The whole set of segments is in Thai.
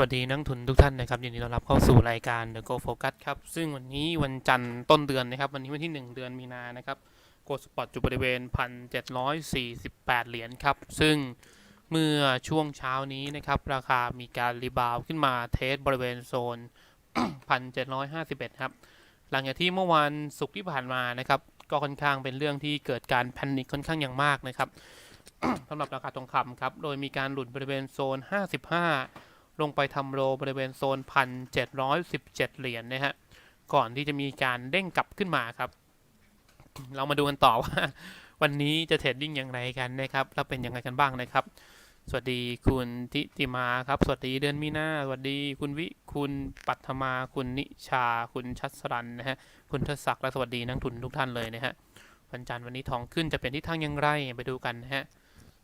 สวัสดีนักทุนทุกท่านนะครับยินดีต้อนรับเข้าสู่รายการ The Go Focus ครับ ซึ่งวันนี้วันจันทร์ต้นเดือนนะครับ วันนี้วันที่ 1 เดือนมีนานะครับโกลด์สปอร์ตจุดบริเวณ 1,748 เหรียญครับ ซึ่งเมื่อช่วงเช้านี้นะครับ ราคามีการรีบาวขึ้นมาเทสบริเวณโซน 1,751 ครับ หลังจากที่เมื่อวานศุกร์ที่ผ่านมานะครับ ก็ค่อนข้างเป็นเรื่องที่เกิดการแพนิคค่อนข้างอย่างมากนะครับสำหรับราคาทองคำครับโดยมีการหลุดบริเวณโซน 55 ลงไปทำโลบริเวณโซน 1,717 เหรียญนะฮะ ก่อนที่จะมีการเด้งกลับขึ้นมาครับ เรามาดูกันต่อว่า วันนี้จะเทรดดิ้งอย่างไรกันนะครับ แล้วเป็นยังไงกันบ้างนะครับ สวัสดีคุณทิติมาครับ สวัสดีเดือนมีนาสวัสดีคุณวิ คุณปัทมา คุณนิชา คุณชัสรันนะฮะ คุณทศศักดิ์และสวัสดีนักทุนทุกท่านเลยนะฮะ วันจันทร์วันนี้ทองขึ้นจะเป็นทิศทางอย่างไร ไปดูกันนะฮะ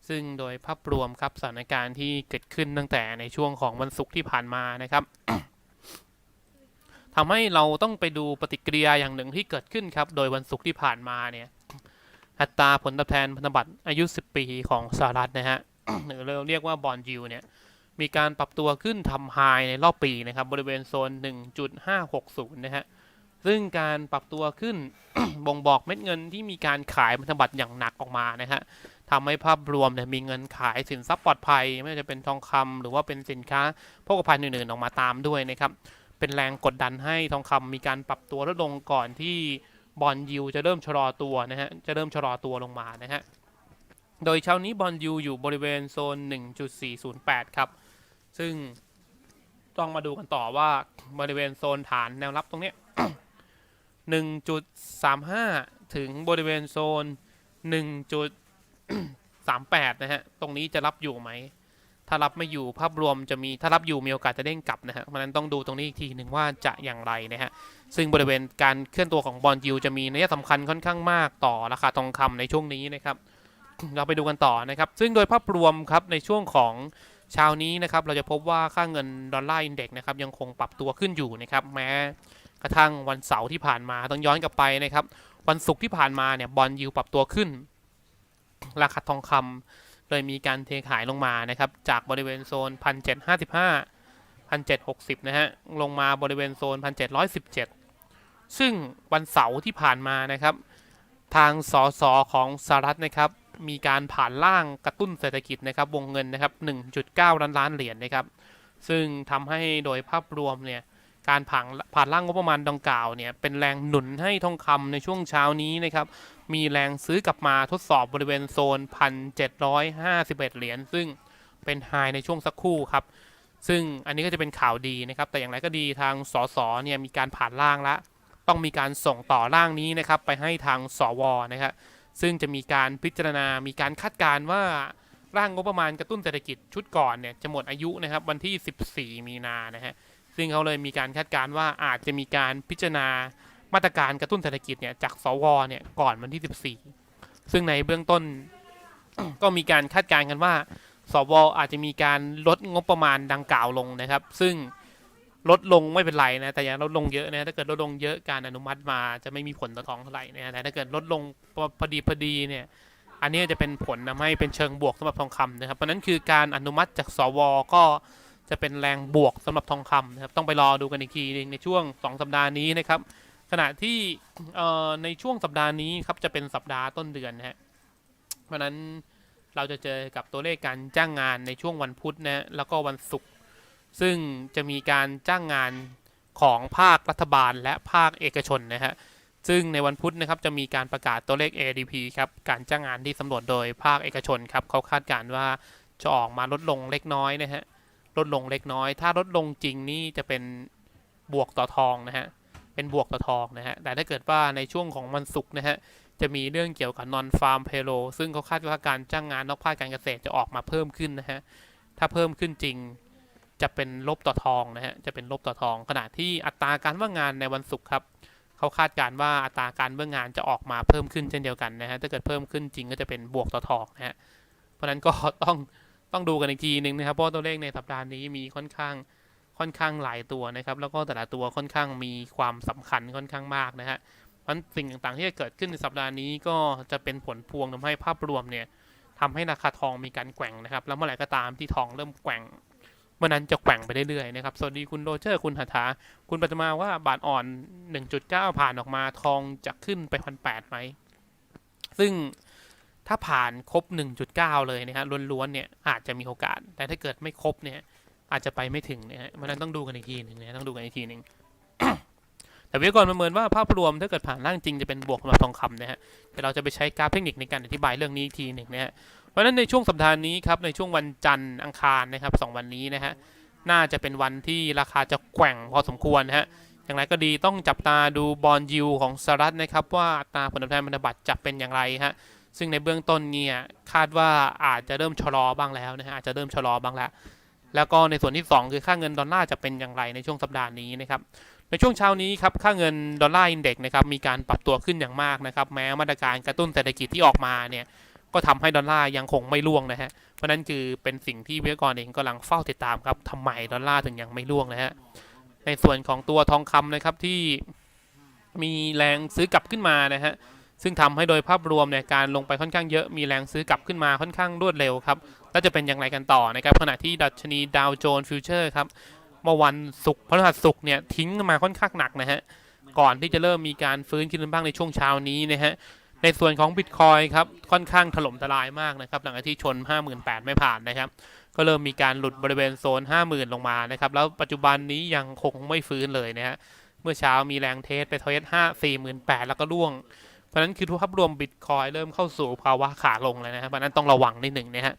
ซึ่งโดยภาพรวมครับสถานการณ์ที่เกิดขึ้นตั้งแต่ในช่วงของวันศุกร์ที่ผ่านมานะครับทำให้เราต้องไปดูปฏิกิริยาอย่างหนึ่งที่เกิดขึ้นครับ โดยวันศุกร์ที่ผ่านมาเนี่ยอัตราผลตอบแทนพันธบัตรอายุ 10 ปีของสหรัฐนะฮะหรือเราเรียกว่าบอลยูเนี่ยมีการปรับตัวขึ้นทำไฮในรอบปีนะครับบริเวณโซน 1.560 นะฮะซึ่งการปรับตัวขึ้นบ่งบอกเม็ดเงินที่มีการขายพันธบัตรอย่างหนักออกมานะฮะ ทำให้ภาพรวมเนี่ยมีเงินขายสินทรัพย์ปลอดภัย ไม่ว่าจะเป็นทองคำหรือว่าเป็นสินค้าโภคภัณฑ์อื่นๆ ออกมาตามด้วยนะครับ เป็นแรงกดดันให้ทองคำมีการปรับตัวลดลงก่อนที่บอลยูจะเริ่มชะลอตัวนะฮะจะเริ่มชะลอตัวลงมานะฮะโดยเช้านี้บอลยูอยู่บริเวณโซน 1.408 ครับ ซึ่งต้องมาดูกันต่อว่าบริเวณโซนฐานแนวรับตรงเนี้ย1.35 ถึงบริเวณโซน 1.38นะฮะ ตรงนี้จะรับอยู่ไหม ถ้ารับไม่อยู่ภาพรวมจะมี ถ้ารับอยู่มีโอกาสจะเด้งกลับนะฮะ เพราะนั้นต้องดูตรงนี้อีกทีหนึ่งว่าจะอย่างไรนะฮะ ซึ่งบริเวณการเคลื่อนตัวของบอลยูจะมีนัยสำคัญค่อนข้างมากต่อราคาทองคำในช่วงนี้นะครับ เราไปดูกันต่อนะครับ ซึ่งโดยภาพรวมครับในช่วงของเช้านี้นะครับเราจะพบว่าค่าเงินดอลลาร์อินเด็กซ์นะครับยังคงปรับตัวขึ้นอยู่นะครับแม้กระทั่งวันเสาร์ที่ผ่านมาต้องย้อนกลับไปนะครับวันศุกร์ที่ผ่านมาเนี่ยบอลยูปรับตัวขึ้น ราคาทองคำเลยมีการเทขายลงมานะครับ จากบริเวณโซน 1,755 1,760 นะฮะ ลงมาบริเวณโซน 1,717 ซึ่งวันเสาร์ที่ผ่านมานะครับ ทางสสของสหรัฐนะครับ มีการผ่านร่างกระตุ้นเศรษฐกิจนะครับ วงเงินนะครับ 1.9 ล้านล้านเหรียญนะครับ ซึ่งทำให้โดยภาพรวมเนี่ย การผ่านผ่านร่างงบประมาณดังกล่าวเนี่ยเป็นแรงหนุนให้ทองคำในช่วงเช้านี้นะครับมีแรงซื้อกลับมาทดสอบบริเวณโซน 1,751 เหรียญซึ่งเป็นไฮในช่วงสักครู่ครับซึ่งอันนี้ก็จะเป็นข่าวดีนะครับ แต่อย่างไรก็ดีทางสสเนี่ยมีการผ่านร่างแล้วต้องมีการส่งต่อร่างนี้นะครับ ไปให้ทางสวนะครับซึ่งจะมีการพิจารณา มีการคาดการณ์ว่าร่างงบประมาณกระตุ้นเศรษฐกิจชุดก่อนเนี่ยจะหมดอายุนะครับวันที่ 14 มีนานะฮะ ซึ่งเขาเลยมีการคาดการณ์ว่าอาจจะมีการพิจารณามาตรการกระตุ้นเศรษฐกิจเนี่ยจากสวเนี่ยก่อนวันที่ 14 ซึ่งในเบื้องต้นก็มีการคาดการณ์กันว่า สวอาจจะมีการลดงบประมาณดังกล่าวลงนะครับ ซึ่งลดลงไม่เป็นไรนะแต่อย่าลดลงเยอะนะถ้าเกิดลดลงเยอะการอนุมัติมาจะไม่มีผลต่อทองเท่าไหร่นะแต่ถ้าเกิดลดลงพอพอดีพอดีเนี่ย อันนี้จะเป็นผลทำให้เป็นเชิงบวกสำหรับทองคำนะครับเพราะนั้นคือการอนุมัติจากสวก็ จะเป็นแรงบวกสำหรับทองคำนะครับต้องไปรอดูกันอีกทีนึงในช่วง 2 สัปดาห์นี้นะครับ ขณะที่ในช่วงสัปดาห์นี้ครับจะเป็นสัปดาห์ต้นเดือนนะฮะเพราะฉะนั้นเราจะเจอกับตัวเลขการจ้างงานในช่วงวันพุธนะฮะแล้วก็วันศุกร์ซึ่งจะมีการจ้างงานของภาครัฐบาลและภาคเอกชนนะฮะซึ่งในวันพุธนะครับจะมีการประกาศตัวเลข ADP ครับการจ้างงานที่สำรวจโดยภาคเอกชนครับเขาคาดการณ์ว่าจะออกมาลดลงเล็กน้อยนะฮะ ลดลงเล็กน้อย ถ้าลดลงจริงนี่จะเป็นบวกต่อทองนะฮะ เป็นบวกต่อทองนะฮะ แต่ถ้าเกิดว่าในช่วงของวันศุกร์นะฮะ จะมีเรื่องเกี่ยวกับ non farm payroll ซึ่งเขาคาดว่าการจ้างงานนอกภาคการเกษตรจะออกมาเพิ่มขึ้นนะฮะ ถ้าเพิ่มขึ้นจริงจะเป็นลบต่อทองนะฮะ จะเป็นลบต่อทอง ขณะที่อัตราการว่างงานในวันศุกร์ครับ เขาคาดการว่าอัตราการว่างงานจะออกมาเพิ่มขึ้นเช่นเดียวกันนะฮะ ถ้าเกิดเพิ่มขึ้นจริงก็จะเป็นบวกต่อทองนะฮะ เพราะนั้นก็ต้อง ต้องดูกันอีกทีหนึ่งนะครับเพราะตัวเลขในสัปดาห์นี้มีค่อนข้างค่อนข้างหลายตัวนะครับ แล้วก็แต่ละตัวค่อนข้างมีความสำคัญค่อนข้างมากนะฮะเพราะสิ่งต่างๆที่จะเกิดขึ้นในสัปดาห์นี้ก็จะเป็นผลพวงทำให้ภาพรวมเนี่ยทำให้ราคาทองมีการแกว่งนะครับ แล้วเมื่อไหร่ก็ตามที่ทองเริ่มแกว่งเมื่อนั้นจะแกว่งไปเรื่อยๆนะครับ สวัสดีคุณโรเจอร์ คุณหัตถาคุณปัตมาว่าบาทอ่อน 1.9 ผ่านออกมาทองจะขึ้นไปพันแปดไหม ซึ่ง ถ้าผ่านครบ 1.9 เลยนะฮะล้วนๆเนี่ยอาจจะมีโอกาส แต่ถ้าเกิดไม่ครบเนี่ยอาจจะไปไม่ถึงนะฮะเพราะนั้นต้องดูกันอีกทีหนึ่งนะฮะต้องดูกันอีกทีหนึ่งแต่วิทยากรประเมินว่าภาพรวมถ้าเกิดผ่านล่างจริงจะเป็นบวกสำหรับทองคำนะฮะเดี๋ยวเราจะไปใช้กราฟเทคนิคในการอธิบายเรื่องนี้อีกทีหนึ่งนะฮะเพราะฉะนั้นในช่วงสัปดาห์นี้ครับในช่วงวันจันทร์อังคารนะครับสองวันนี้นะฮะน่าจะเป็นวันที่ราคาจะแกว่งพอสมควรนะฮะอย่างไรก็ดีต้องจับตาดูบอลยูของสหรัฐนะครับว่าอัตราผลตอบแทนพันธบัตรจะเป็นอย่างไรฮะ ซึ่งในเบื้องต้นเนี่ยคาดว่าอาจจะเริ่มชะลอบ้างแล้วนะฮะอาจจะเริ่มชะลอบ้างแล้ว แล้วก็ในส่วนที่ 2 คือค่าเงินดอลลาร์จะเป็นอย่างไรในช่วงสัปดาห์นี้นะครับในช่วงเช้านี้ครับค่าเงินดอลลาร์อินเด็กซ์นะครับมีการปรับตัวขึ้นอย่างมากนะครับแม้มาตรการกระตุ้นเศรษฐกิจที่ออกมาเนี่ยก็ทำให้ดอลลาร์ยังคงไม่ร่วงนะฮะเพราะนั้นคือเป็นสิ่งที่วิทยากรเองกำลังเฝ้าติดตามครับทำไมดอลลาร์ถึงยังไม่ร่วงนะฮะในส่วนของตัวทองคำนะครับที่มีแรงซื้อกลับขึ้นมานะฮะ ซึ่งทำให้โดยภาพรวมเนี่ยการลงไปค่อนข้างเยอะมีแรงซื้อกลับขึ้นมาค่อนข้างรวดเร็วครับแล้วจะเป็นอย่างไรกันต่อนะครับขณะที่ดัชนีดาวโจนส์ฟิวเจอร์ครับเมื่อวันศุกร์พฤหัสศุกร์เนี่ยทิ้งมาค่อนข้างหนักนะฮะก่อนที่จะเริ่มมีการฟื้นขึ้นบ้างในช่วงเช้านี้นะฮะในส่วนของบิตคอยครับค่อนข้างถล่มทลายมากนะครับหลังจากที่ชน 58,000 ไม่ผ่านนะครับ ก็เริ่มมีการหลุดบริเวณโซน 50,000 ลงมานะครับ แล้วปัจจุบันนี้ยังคงไม่ฟื้นเลยนะฮะเมื่อเช้ามีแรงเทสไปเทส5 48,000 แล้วก็ร่วง ราะฉะนั้นคือทุกภาพรวมบิตคอยเริ่มเข้าสู่ภาวะขาลงแล้วนะครับเพราะฉะนั้นต้องระวังนิดหนึ่งนะฮะ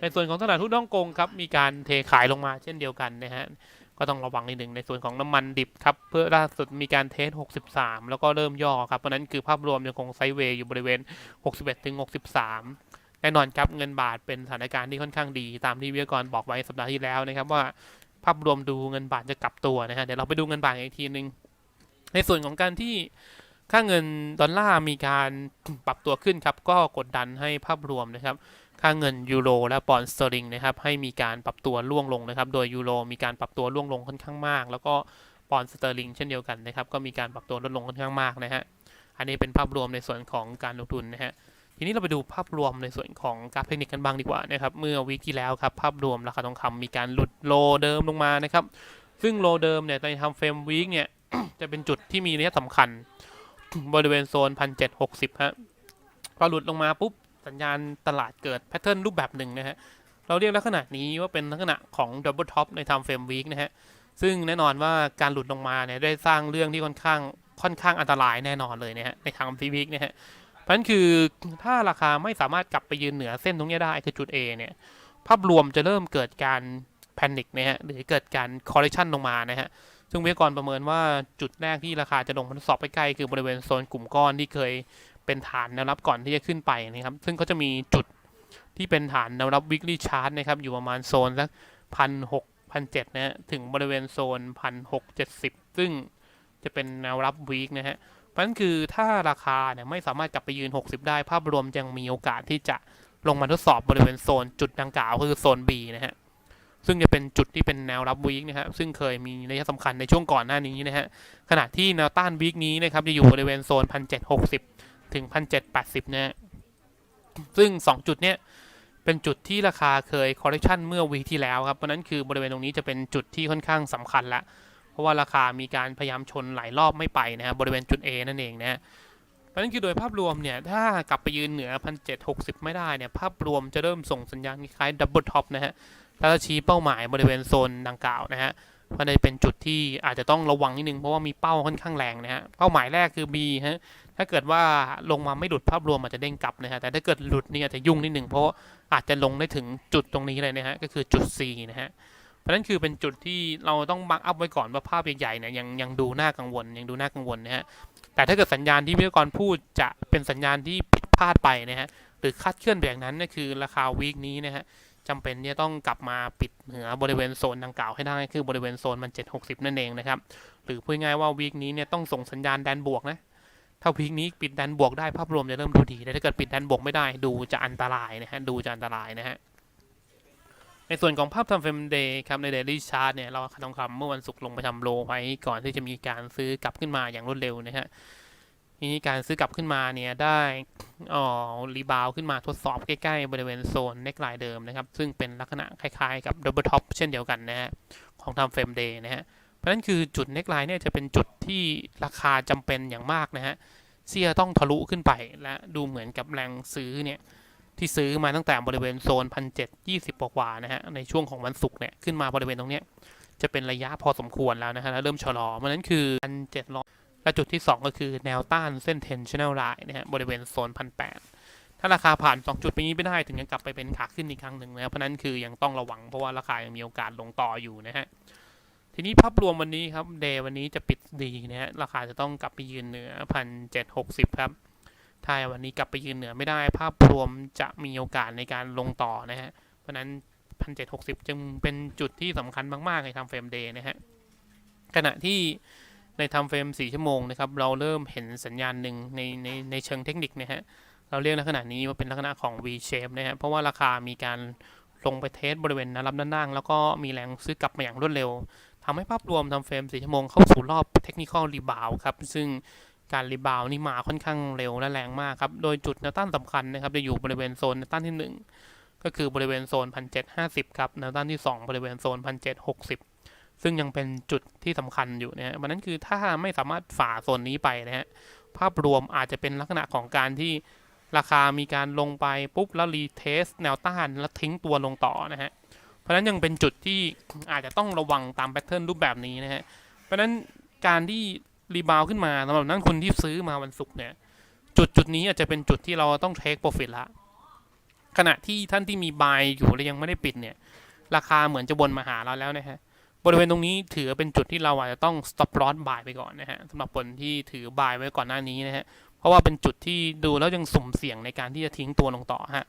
ในส่วนของตลาดหุ้นฮ่องกงครับมีการเทขายลงมาเช่นเดียวกันนะฮะก็ต้องระวังนิดหนึ่งในส่วนของน้ำมันดิบครับเพื่อล่าสุดมีการเทส 63 แล้วก็เริ่มย่อครับเพราะฉะนั้นคือภาพรวมยังคงไซด์เวย์อยู่บริเวณ 61ถึง63 แน่นอนครับเงินบาทเป็นสถานการณ์ที่ค่อนข้างดี ตามที่วิทยากรบอกไว้สัปดาห์ที่แล้วนะครับว่าภาพรวมดูเงินบาทจะกลับตัวนะฮะเดี๋ยวเราไปดูเงินบาทอีกทีหนึ่งในส่วนของการที่ ค่าเงินดอลลาร์มีการปรับตัวขึ้นครับ ก็กดดันให้ภาพรวมนะครับ ค่าเงินยูโรและปอนด์สเตอริงนะครับ ให้มีการปรับตัวร่วงลงนะครับ โดยยูโรมีการปรับตัวร่วงลงค่อนข้างมาก แล้วก็ปอนด์สเตอริงเช่นเดียวกันนะครับ ก็มีการปรับตัวลดลงค่อนข้างมากนะฮะ อันนี้เป็นภาพรวมในส่วนของการลงทุนนะฮะ ทีนี้เราไปดูภาพรวมในส่วนของกราฟเทคนิคกันบ้างดีกว่านะครับ เมื่อวีคที่แล้วครับ ภาพรวมราคาทองคำมีการหลุดโลเดิมลงมานะครับ ซึ่งโลเดิมเนี่ยในทำเฟรมวีคเนี่ยจะเป็นจุดที่มีนัยสำคัญ บริเวณโซน 1760 ฮะ พอหลุดลงมาปุ๊บ สัญญาณตลาดเกิดแพทเทิร์นรูปแบบหนึ่งนะฮะ เราเรียกลักษณะนี้ว่าเป็นลักษณะของดับเบิลท็อปใน Time Frame Week นะฮะ ซึ่งแน่นอนว่าการหลุดลงมาเนี่ยได้สร้างเรื่องที่ค่อนข้างค่อนข้างอันตรายแน่นอนเลยนะฮะในทางฟีวิกนะฮะเพราะฉะนั้นคือถ้าราคาไม่สามารถกลับไปยืนเหนือเส้นตรงนี้ได้คือจุด A เนี่ยภาพรวมจะเริ่มเกิดการแพนิคนะฮะหรือเกิดการคอร์เรชันลงมานะฮะ ซึ่งวิทยากรประเมินว่าจุดแรกที่ราคาจะลงมาทดสอบใกล้ๆคือบริเวณโซนกลุ่มก้อนที่เคยเป็นฐานแนวรับก่อนที่จะขึ้นไปนะครับ ซึ่งเขาจะมีจุดที่เป็นฐานแนวรับ weekly chart นะครับ อยู่ประมาณโซนสักพันหกพันเจ็ดนะฮะถึงบริเวณโซนพันหกเจ็ดสิบซึ่งจะเป็นแนวรับ week นะฮะเพราะฉะนั้นคือถ้าราคาเนี่ยไม่สามารถกลับไปยืน 60 ได้ภาพรวมยังมีโอกาสที่จะลงมาทดสอบบริเวณโซนจุดดังกล่าวคือโซน B นะฮะ ซึ่งจะเป็นจุดที่เป็นแนวรับวีคนะฮะซึ่งเคยมีนัยสำคัญในช่วงก่อนหน้านี้นะฮะขณะที่แนวต้านวีคนี้นะครับจะอยู่บริเวณโซน 1760 ถึง 1780 นะฮะซึ่ง 2 จุดเนี้ยเป็นจุดที่ราคาเคย correction เมื่อวีที่แล้วครับเพราะนั้นคือบริเวณตรงนี้จะเป็นจุดที่ค่อนข้างสำคัญละเพราะว่าราคามีการพยายามชนหลายรอบไม่ไปนะฮะบริเวณจุด A นั่นเองนะฮะเพราะนั้นคือโดยภาพรวมเนี่ย ถ้ากลับไปยืนเหนือ 1760 ไม่ได้เนี่ย ภาพรวมจะเริ่มส่งสัญญาณคล้ายดับเบิลท็อปนะฮะ แล้วก็ชี้เป้าหมายบริเวณโซนดังกล่าวนะฮะมันเลยเป็นจุดที่อาจจะต้องระวังนิดนึงเพราะว่ามีเป้าค่อนข้างแรงนะฮะเป้าหมายแรกคือ B ฮะถ้าเกิดว่าลงมาไม่หลุดภาพรวมอาจจะเด้งกลับนะฮะแต่ถ้าเกิดหลุดนี่อาจจะยุ่งนิดนึงเพราะอาจจะลงได้ถึงจุดตรงนี้เลยนะฮะก็คือจุด C นะฮะเพราะนั้นคือเป็นจุดที่เราต้องบังอัพไว้ก่อนว่าภาพใหญ่ๆเนี่ยยังยังดูน่ากังวลยังดูน่ากังวลนะฮะแต่ถ้าเกิดสัญญาณที่วิทยากรพูดจะเป็นสัญญาณที่ผิดพลาดไปนะฮะหรือคาดเคลื่อนแบบนั้นนั่นคือราคาวีคนี้นะฮะ จำเป็นที่จะต้องกลับมาปิดเหนือบริเวณโซนดังกล่าวให้ได้คือบริเวณโซนมัน 760 นั่นเองนะครับ หรือพูดง่ายว่าวีคนี้เนี่ยต้องส่งสัญญาณแดนบวกนะถ้าวีคนี้ปิดแดนบวกได้ภาพรวมจะเริ่มดูดีแต่ถ้าเกิดปิดแดนบวกไม่ได้ดูจะอันตรายนะฮะดูจะอันตรายนะฮะในส่วนของภาพทำเฟรมเดย์ครับในเดลี่ชาร์ตเนี่ยเราทองคำเมื่อวันศุกร์ลงไปทำโลไว้ก่อนที่จะมีการซื้อกลับขึ้นมาอย่างรวดเร็วนะฮะ ทีนี้การซื้อกลับขึ้นมาเนี่ยได้อ๋อรีบาวขึ้นมาทดสอบใกล้ๆ บริเวณโซนเน็กไลน์เดิมนะครับ ซึ่งเป็นลักษณะคล้ายๆ กับดับเบิลท็อปเช่นเดียวกันนะฮะของทำเฟรมเดย์นะฮะเพราะนั้นคือจุดเน็กไลน์เนี่ยจะเป็นจุดที่ราคาจำเป็นอย่างมากนะฮะเสียต้องทะลุขึ้นไปและดูเหมือนกับแรงซื้อเนี่ยที่ซื้อมาตั้งแต่บริเวณโซนพันเจ็ดยี่สิบกว่านะฮะในช่วงของวันศุกร์เนี่ยขึ้นมาบริเวณตรงเนี้ยจะเป็นระยะพอสมควรแล้วนะฮะแล้วเริ่มชะลอเพราะนั้นคือพันเจ็ดร้อย และจุดที่ 2 ก็คือแนวต้านเส้น tensional line นะฮะบริเวณโซนพันแถ้าราคาผ่าน 2 จุดไปนี้ไม่ได้ถึงจะกลับไปเป็นขาขึ้นอีกครั้งหนึ่งนะเพราะนั้นคือยังต้องระวังเพราะว่าราคายังมีโอกาสลงต่ออยู่นะฮะทีนี้ภาพรวมวันนี้ครับเดย์วันนี้จะปิดดีนะฮะราคาจะต้องกลับไปยืนเหนือพันเจ็ดหกสิบครับถ้าวันนี้กลับไปยืนเหนือไม่ได้ ภาพรวมจะมีโอกาสในการลงต่อนะฮะเพราะฉะนั้นพันเจ็ดหกสิบจึงเป็นจุดที่สำคัญมาก ๆ ในทำเฟรมเดย์นะฮะขณะที่ ในทำเฟรม 4 ชั่วโมงนะครับ เราเริ่มเห็นสัญญาณหนึ่งในในในเชิงเทคนิคนะฮะ เราเรียกลักษณะนี้ว่าเป็นลักษณะของ V shape นะฮะ เพราะว่าราคามีการลงไปเทสบริเวณนวรับด้านล่าง แล้วก็มีแรงซื้อกลับมาอย่างรวดเร็วทำให้ภาพรวมทำเฟรม 4 ชั่วโมงเข้าสู่รอบเทคนิคอลรีบาวครับ ซึ่งการรีบาวนี่มาค่อนข้างเร็วและแรงมากครับ โดยจุดแนวต้านสำคัญนะครับจะอยู่บริเวณโซนแนวต้านที่ 1 ก็คือบริเวณโซน 1750 ครับ แนวต้านที่ 2 บริเวณโซน 1760 ซึ่งยังเป็นจุดที่สำคัญอยู่นะฮะมันนั้นคือถ้าไม่สามารถฝ่าโซนนี้ไปนะฮะภาพรวมอาจจะเป็นลักษณะของการที่ราคามีการลงไปปุ๊บแล้วรีเทสแนวต้านแล้วทิ้งตัวลงต่อนะฮะเพราะนั้นยังเป็นจุดที่อาจจะต้องระวังตามแพทเทิร์นรูปแบบนี้นะฮะเพราะนั้นการที่รีบาวขึ้นมาสำหรับนักลงทุนที่ซื้อมาวันศุกร์เนี่ยจุดจุดนี้อาจจะเป็นจุดที่เราต้องเทคโปรฟิตละขณะที่ท่านที่มีบายอยู่และยังไม่ได้ปิดเนี่ย ราคาเหมือนจะวนมาหาเราแล้วนะฮะ บริเวณตรงนี้ถือเป็นจุดที่เราอาจจะต้อง stop loss buy ไปก่อนนะฮะสำหรับคนที่ถือ buy ไว้ก่อนหน้านี้นะฮะเพราะว่าเป็นจุดที่ดูแล้วยังสุ่มเสี่ยงในการที่จะทิ้งตัวลงต่อฮะ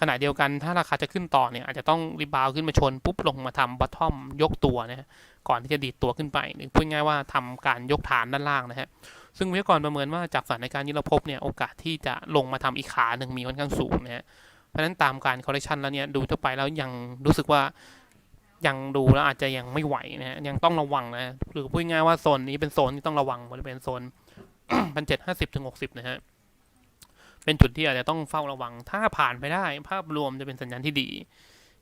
ขณะเดียวกันถ้าราคาจะขึ้นต่อเนี่ยอาจจะต้องรีบาวขึ้นมาชนปุ๊บลงมาทำบัตทอมยกตัวนะฮะก่อนที่จะดีดตัวขึ้นไปหรือพูดง่ายว่าทำการยกฐานด้านล่างนะฮะซึ่งวิทยากรประเมินว่าจากสถานการณ์ที่เราพบเนี่ยโอกาสที่จะลงมาทำอีกขาหนึ่งมีค่อนข้างสูงนะฮะเพราะฉะนั้นตามการคอร์เรคชันแล้วเนี่ยดูทั่วไปแล้วยังรู้สึกว่า ยังดูแล้วอาจจะยังไม่ไหวนะฮะยังต้องระวังนะหรือพูดง่ายว่าโซนนี้เป็นโซนที่ต้องระวังบริเวณโซนพันเจ็ดห้าสิบถึงหกสิบนะฮะเป็นจุดที่อาจจะต้องเฝ้าระวัง ถ้าผ่านไปได้ ภาพรวมจะเป็นสัญญาณที่ดี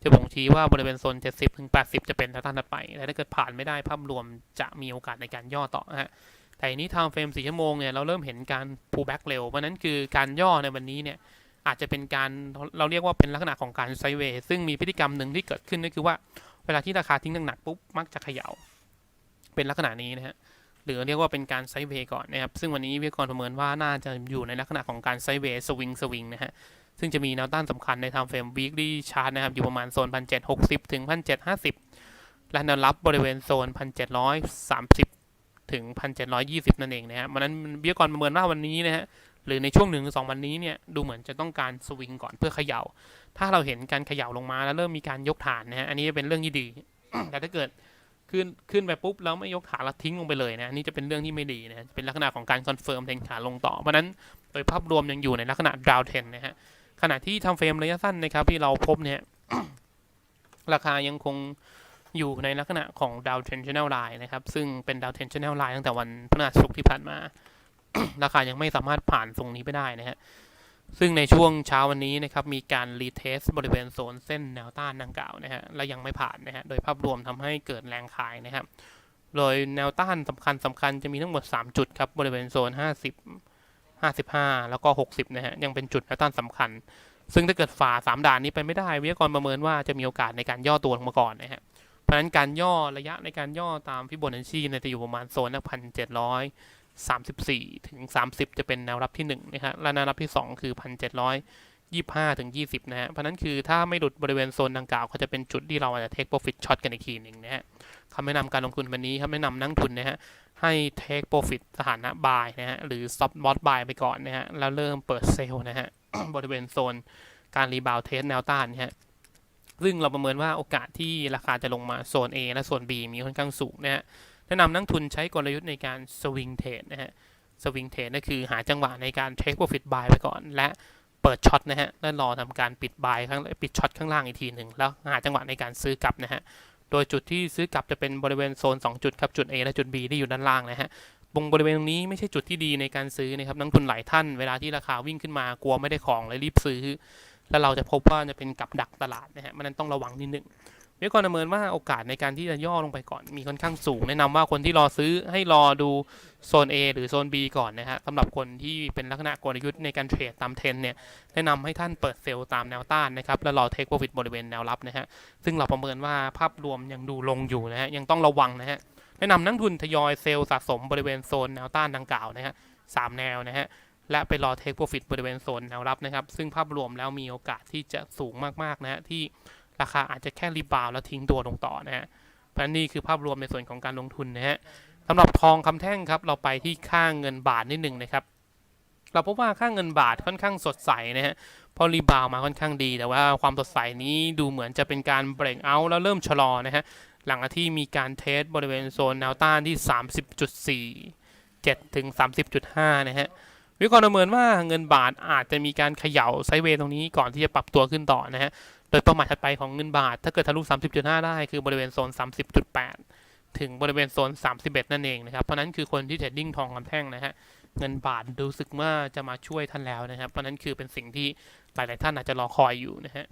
จะบ่งชี้ว่าบริเวณโซน 70ถึง80 จะเป็นแนวต้านถัดไปแต่ถ้าเกิดผ่านไม่ได้ภาพรวมจะมีโอกาสในการย่อต่อฮะแต่อันนี้ทางเฟรม4ชั่วโมงเนี่ยเราเริ่มเห็นการ pull back เร็ว เพราะนั้นคือการย่อในวันนี้เนี่ยอาจจะเป็นการเราเรียกว่าเป็นลักษณะของการไซเวย์ซึ่งมีพฤติกรรมหนึ่งที่เกิดขึ้นก็คือว่า เวลาที่ราคาทิ้งหนักๆปุ๊บมักจะเขย่า เป็นลักษณะนี้นะฮะหรือเรียกว่าเป็นการไซด์เวย์ก่อนนะครับ ซึ่งวันนี้วิทยากรประเมินว่าน่าจะอยู่ในลักษณะของการไซด์เวย์สวิงสวิงนะฮะ ซึ่งจะมีแนวต้านสำคัญในทางเฟรม weekly chart นะครับ อยู่ประมาณโซน 1760 ถึง 1750 และแนวรับบริเวณโซน 1730 ถึง 1720 นั่นเองนะฮะมันนั้นวิทยากรประเมินว่าวันนี้นะฮะ หรือในช่วงหนึ่งสองวันนี้เนี่ยดูเหมือนจะต้องการสวิงก่อนเพื่อเขย่า ถ้าเราเห็นการเขย่าลงมาแล้วเริ่มมีการยกฐานนะฮะอันนี้จะเป็นเรื่องที่ดี แต่ถ้าเกิดขึ้นขึ้นไปปุ๊บแล้วไม่ยกฐานแล้วทิ้งลงไปเลยนะอันนี่จะเป็นเรื่องที่ไม่ดีนะเป็นลักษณะของการคอนเฟิร์มเทนขาลงต่อเพราะนั้นโดยภาพรวมยังอยู่ในลักษณะดาวเทนนะฮะขณะที่ทำเฟรมระยะสั้นนะครับที่เราพบเนี่ยราคายังคงอยู่ในลักษณะของดาวเทนชั่นแนลไลน์นะครับซึ่งเป็นดาวเทนชั่นแนลไลน์ตั้งแต่วันพฤหัสศุกร์ที่ผ่านมา ราคายังไม่สามารถผ่านตรงนี้ไปได้นะฮะซึ่งในช่วงเช้าวันนี้นะครับมีการรีเทสบริเวณโซนเส้นแนวต้านดังกล่าวนะฮะและยังไม่ผ่านนะฮะโดยภาพรวมทำให้เกิดแรงขายนะครับโดยแนวต้านสำคัญสำคัญจะมีทั้งหมด 3 จุดครับบริเวณโซน 50 55 แล้วก็ 60 นะฮะยังเป็นจุดแนวต้านสำคัญ ซึ่งถ้าเกิดฝ่า 3 ด่านนี้ไปไม่ได้ วิทยากรประเมินว่าจะมีโอกาสในการย่อตัวลงมาก่อนนะฮะเพราะฉะนั้นการย่อระยะในการย่อตามฟิโบนัชชีเนี่ยจะอยู่ประมาณโซนพันเจ็ดร้อย 34 ถึง 30 จะเป็นแนวรับที่1นะฮะและแนวรับที่ 2 คือ 1,725 ถึง 20 นะฮะ เพราะนั้นคือถ้าไม่หลุดบริเวณโซนดังกล่าว ก็จะเป็นจุดที่เราอาจจะ take profit short กันอีกทีหนึ่งนะฮะคำแนะนำการลงทุนวันนี้ครับแนะนำนักทุนนะฮะ ให้ take profit สถานะ buy นะฮะ หรือ stop loss buy ไปก่อนนะฮะ แล้วเริ่มเปิดเซลล์นะฮะ บริเวณโซนการรีบาวเทสแนวต้านนะฮะซึ่งเราประเมินว่าโอกาสที่ราคาจะลงมาโซน A และโซน B มีค่อนข้างสูงนะฮะ แนะนำนักทุนใช้กลยุทธ์ในการสวิงเทรดนะฮะสวิงเทรดนั่นคือหาจังหวะในการเทคโปรฟิตบายไปก่อน และเปิดช็อตนะฮะแล้วรอทำการปิดบายข้างปิดช็อตข้างล่างอีกทีหนึ่งแล้วหาจังหวะในการซื้อกลับนะฮะโดยจุดที่ซื้อกลับจะเป็นบริเวณโซน 2 จุดครับจุด A และจุด B ที่อยู่ด้านล่างนะฮะตรงบริเวณตรงนี้ไม่ใช่จุดที่ดีในการซื้อนะครับนักทุนหลายท่านเวลาที่ราคาวิ่งขึ้นมากลัวไม่ได้ของเลยรีบซื้อ แล้วเราจะพบว่าจะเป็นกับดักตลาดนะฮะมันนั้นต้องระวังนิดหนึ่ง วิเคราะห์ประเมินว่าโอกาสในการที่จะย่อลงไปก่อนมีค่อนข้างสูง แนะนำว่าคนที่รอซื้อให้รอดูโซน A หรือโซน B ก่อนนะฮะสำหรับคนที่เป็นลักษณะกลยุทธ์ในการเทรดตามเทรนเนี่ยแนะนำให้ท่านเปิดเซลล์ตามแนวต้านนะครับแล้วรอเทคโปรฟิตบริเวณแนวรับนะฮะซึ่งเราประเมินว่าภาพรวมยังดูลงอยู่นะฮะยังต้องระวังนะฮะแนะนำนักทุนทยอยเซลล์สะสมบริเวณโซนแนวต้านดังกล่าวนะฮะสามแนวนะฮะและไปรอเทคโปรฟิตบริเวณโซนแนวรับนะครับ ซึ่งภาพรวมแล้วมีโอกาสที่จะสูงมากๆนะฮะที่ ราคาอาจจะแค่รีบาวแล้วทิ้งตัวลงต่อนะฮะเพราะนี่คือภาพรวมในส่วนของการลงทุนนะฮะสำหรับทองคำแท่งครับ เราไปที่ค่างเงินบาทนิดหนึ่งนะครับ เราพบว่าค่างเงินบาทค่อนข้างสดใสนะฮะพอรีบาวมาค่อนข้างดี แต่ว่าความสดใสนี้ดูเหมือนจะเป็นการเบรกเอาท์แล้วเริ่มชะลอนะฮะหลังจาที่มีการเทสบริเวณโซนแนวต้านที่ 30.4 7ถึง30.5 นะฮะ วิเคราะห์ประเมินว่าเงินบาทอาจจะมีการเขย่าไซเวย์ตรงนี้ก่อนที่จะปรับตัวขึ้นต่อนะฮะ ดยเป้าหมายถัดไปของเงินบาท ถ้าเกิดทะลุ 30.5 ได้คือบริเวณโซน 30.8 ถึงบริเวณโซน 31 นั่นเองนะครับ เพราะนั้นคือคนที่เทรดดิ้งทองคำแท่งนะฮะ เงินบาทรู้สึกว่าจะมาช่วยท่านแล้วนะครับ เพราะนั้นคือเป็นสิ่งที่หลาย ๆ ท่านอาจจะรอคอยอยู่นะฮะ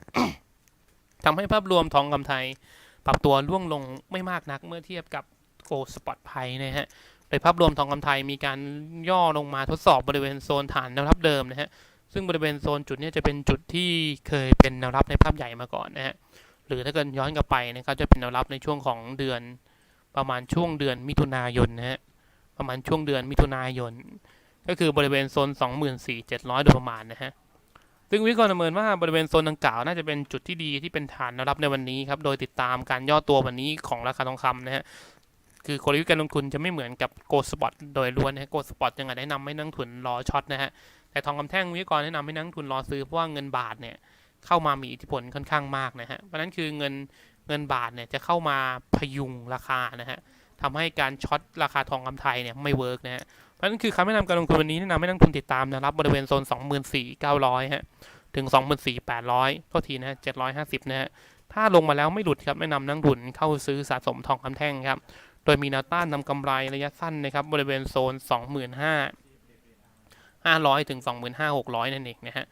ทำให้ภาพรวมทองคำไทย ปรับตัวร่วงลงไม่มากนักเมื่อเทียบกับโกลสปอตไพนะฮะ โดยภาพรวมทองคำไทยมีการย่อลงมาทดสอบบริเวณโซนฐานแนวรับเดิมนะฮะ ซึ่งบริเวณโซนจุดนี้จะเป็นจุดที่เคยเป็นแนวรับในภาพใหญ่มาก่อนนะฮะหรือถ้าเกิดย้อนกลับไปนะครับจะเป็นแนวรับในช่วงของเดือนประมาณช่วงเดือนมิถุนายนนะฮะประมาณช่วงเดือนมิถุนายน ก็คือบริเวณโซน 24,700 โดยประมาณนะฮะซึ่งวิเคราะห์ประเมินว่าบริเวณโซนดังกล่าวน่าจะเป็นจุดที่ดีที่เป็นฐานแนวรับในวันนี้ครับโดยติดตามการย่อตัววันนี้ของราคาทองคำนะฮะคือกลยุทธ์การลงทุนจะไม่เหมือนกับโกลสปอตโดยล้วนนะโกลสปอตยังไงแนะนำให้นักลงทุนรอช็อตนะฮะ แต่ทองคำแท่งวิเคราะห์แนะนำให้นักลงทุนรอซื้อเพราะว่าเงินบาทเนี่ยเข้ามามีอิทธิพลค่อนข้างมากนะฮะ เพราะนั้นคือเงินเงินบาทเนี่ยจะเข้ามาพยุงราคานะฮะทำให้การช็อตราคาทองคำไทยเนี่ยไม่เวิร์กนะฮะ เพราะนั้นคือคำแนะนำการลงทุนวันนี้แนะนำให้นักลงทุนติดตามนะครับบริเวณโซน 24,900 ฮะ ถึง 24,800โทษทีนะฮะ750 นะฮะ ถ้าลงมาแล้วไม่หลุดครับแนะนำนักทุนเข้าซื้อสะสมทองคำแท่งครับ โดยมีแนวต้านนำกำไรระยะสั้นนะครับบริเวณโซน20,500 500 ถึง 25,600 นั่นเองนะฮะ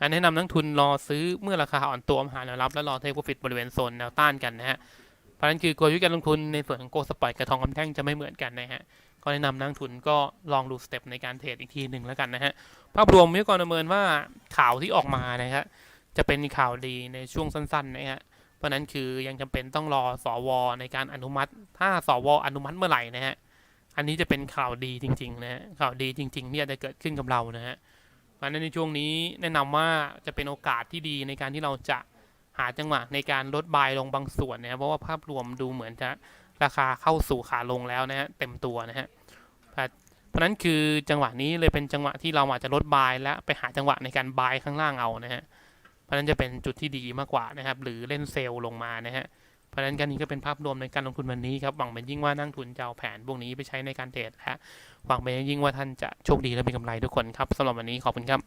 อันแนะนำนักทุนรอซื้อเมื่อราคาอ่อนตัวมาหาแนวรับแล้วรอเทคโปรฟิตบริเวณโซนแนวต้านกันนะฮะเพราะนั้นคือกลยุทธ์การลงทุนในส่วนของโกลสปอยกับทองคำแท่งจะไม่เหมือนกันนะฮะก็แนะนำนักทุนก็ลองดูสเต็ปในการเทรดอีกทีหนึ่งแล้วกันนะฮะภาพรวมวิเคราะห์ประเมินว่าข่าวที่ออกมานะครับจะเป็นข่าวดีในช่วงสั้นๆนะฮะเพราะนั้นคือยังจำเป็นต้องรอสวในการอนุมัติ ถ้าสวอนุมัติเมื่อไหร่นะฮะ อันนี้จะเป็นข่าวดีจริงๆนะฮะข่าวดีจริงๆที่อาจจะเกิดขึ้นกับเรานะฮะเพราะฉะนั้นในช่วงนี้แนะนำว่าจะเป็นโอกาสที่ดีในการที่เราจะหาจังหวะในการลดบายลงบางส่วนนะครับเพราะว่าภาพรวมดูเหมือนจะราคาเข้าสู่ขาลงแล้วนะฮะเต็มตัวนะฮะเพราะฉะนั้นคือจังหวะนี้เลยเป็นจังหวะที่เราอาจจะลดบายและไปหาจังหวะในการบายข้างล่างเอานะฮะเพราะฉะนั้นจะเป็นจุดที่ดีมากกว่านะครับ หรือเล่นเซลล์ลงมานะฮะ เพราะฉะนั้นการนี้ก็เป็นภาพรวมในการลงทุนวันนี้ครับหวังเป็นยิ่งว่านักทุนจะเอาแผนพวกนี้ไปใช้ในการเทรดและหวังเป็นยิ่งว่าท่านจะโชคดีและมีกำไรทุกคนครับสำหรับวันนี้ขอบคุณครับ